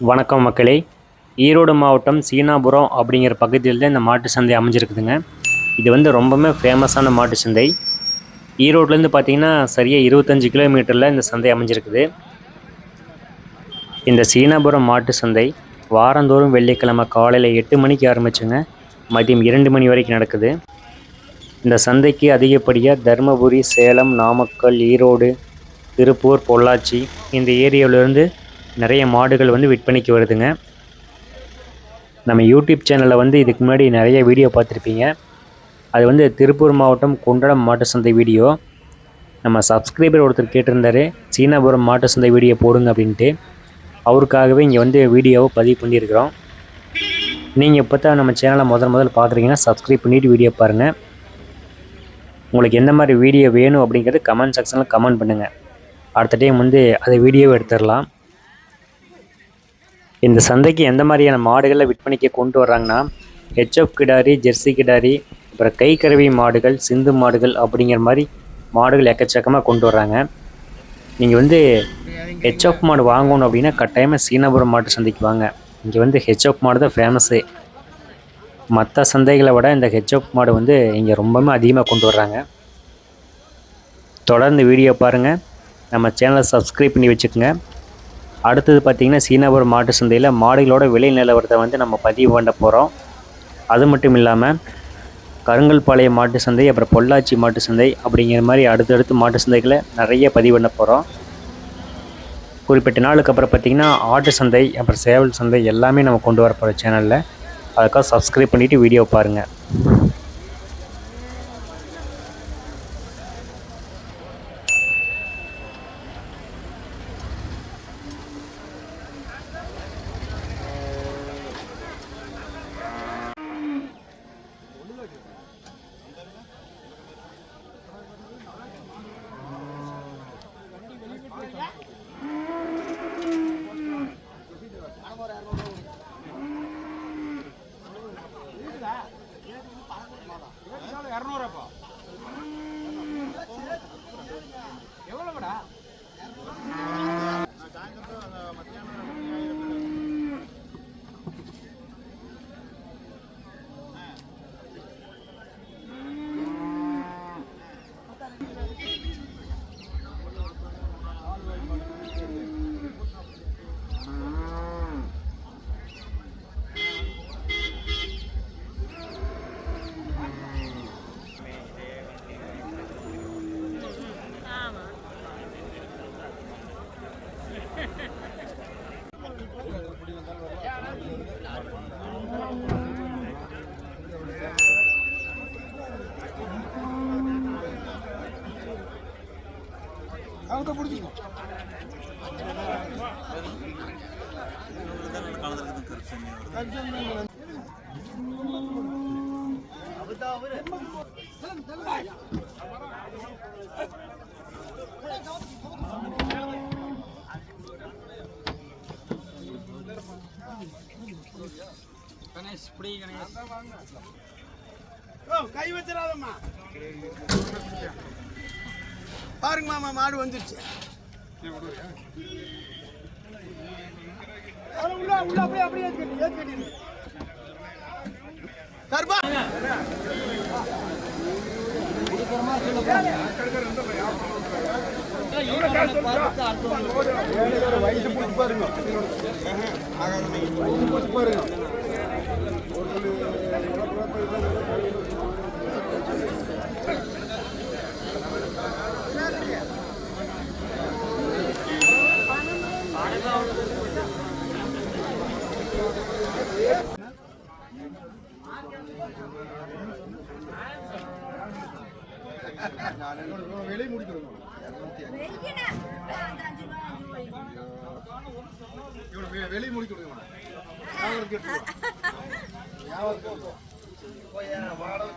வணக்கம் மக்களே. ஈரோடு மாவட்டம் சீனாபுரம் அப்படிங்கிற பகுதியில் தான் இந்த மாட்டு சந்தை அமைஞ்சிருக்குதுங்க. இது வந்து ரொம்பவுமே ஃபேமஸான மாட்டு சந்தை. ஈரோட்லேருந்து பார்த்தீங்கன்னா சரியாக இருபத்தஞ்சி கிலோமீட்டரில் இந்த சந்தை அமைஞ்சிருக்குது. இந்த சீனாபுரம் மாட்டு சந்தை வாரந்தோறும் வெள்ளிக்கிழமை காலையில் எட்டு மணிக்கு ஆரம்பிச்சுங்க. மதியம் இரண்டு மணி வரைக்கும் நடக்குது. இந்த சந்தைக்கு அதிகப்படியாக தருமபுரி சேலம் நாமக்கல் ஈரோடு திருப்பூர் பொள்ளாச்சி இந்த ஏரியாவிலேருந்து நிறைய மாடுகள் வந்து விற்பனைக்கு வருதுங்க. நம்ம யூடியூப் சேனலில் வந்து இதுக்கு முன்னாடி நிறைய வீடியோ பார்த்துருப்பீங்க. அது வந்து திருப்பூர் மாவட்டம் குண்டடம் மாட்டு சந்தை வீடியோ நம்ம சப்ஸ்கிரைபர் ஒருத்தர் கேட்டிருந்தாரு சீனாபுரம் மாட்டு சந்தை வீடியோ போடுங்க அப்படின்ட்டு. அவருக்காகவே இங்கே வந்து வீடியோவை பதிவு பண்ணியிருக்கிறோம். நீங்கள் இப்போ தான் நம்ம சேனலை முதல் முதல் பார்க்குறீங்கன்னா சப்ஸ்கிரைப் பண்ணிவிட்டு வீடியோ பாருங்கள் உங்களுக்கு எந்த மாதிரி வீடியோ வேணும் அப்படிங்கிறது கமெண்ட் செக்ஷனில் கமெண்ட் பண்ணுங்கள் அடுத்த டைம் வந்து அதை வீடியோவை எடுத்துடலாம். இந்த சந்தைக்கு எந்த மாதிரியான மாடுகளை விற்பனைக்கு கொண்டு வர்றாங்கன்னா ஹெச்எஃப் கிடாரி ஜெர்சி கிடாரி அப்புறம் கை கருவி மாடுகள் சிந்து மாடுகள் அப்படிங்கிற மாதிரி மாடுகள் எக்கச்சக்கமாக கொண்டு வர்றாங்க. நீங்கள் வந்து ஹெச்எஃப் மாடு வாங்கணும் அப்படின்னா கட்டாயமாக சீனாபுரம் மாட்டு சந்தைக்கு வாங்க. இங்கே வந்து ஹெச்எஃப் மாடு தான் ஃபேமஸ்ஸு மற்ற சந்தைகளை விட இந்த ஹெச்எஃப் மாடு வந்து இங்கே ரொம்பவுமே அதிகமாக கொண்டு வர்றாங்க. தொடர்ந்து வீடியோ பாருங்கள் நம்ம சேனலை சப்ஸ்கிரைப் பண்ணி வச்சுக்கோங்க. அடுத்தது பார்த்திங்கன்னா சீனாபுரம் மாட்டு சந்தையில் மாடுகளோட விலை நிலவரத்தை வந்து நம்ம பதிவு பண்ண போகிறோம் அது மட்டும் இல்லாமல் கருங்கல்பாளையம் மாட்டு சந்தை அப்புறம் பொள்ளாச்சி மாட்டு சந்தை அப்படிங்கிற மாதிரி அடுத்தடுத்து மாட்டு சந்தைகளை நிறைய பதிவு பண்ண போகிறோம் குறிப்பிட்ட நாளுக்கு அப்புறம் பார்த்திங்கன்னா ஆட்டு சந்தை அப்புறம் சேவல் சந்தை எல்லாமே நம்ம கொண்டு வர போகிற சேனலில் அதுக்காக சப்ஸ்கிரைப் பண்ணிவிட்டு வீடியோ பாருங்கள் அவங்க பிடிச்சிக்கோ. கணேஷ் பிடி கணேஷ். கை வச்சிடாதம்மா. பாருங்க மாமா மாடு வந்துருச்சு. அட, உள்ள உள்ள வெளியே முடிக்கிறோம் இவனை வெளியே முடிக்க விடுங்க போய் வாடகை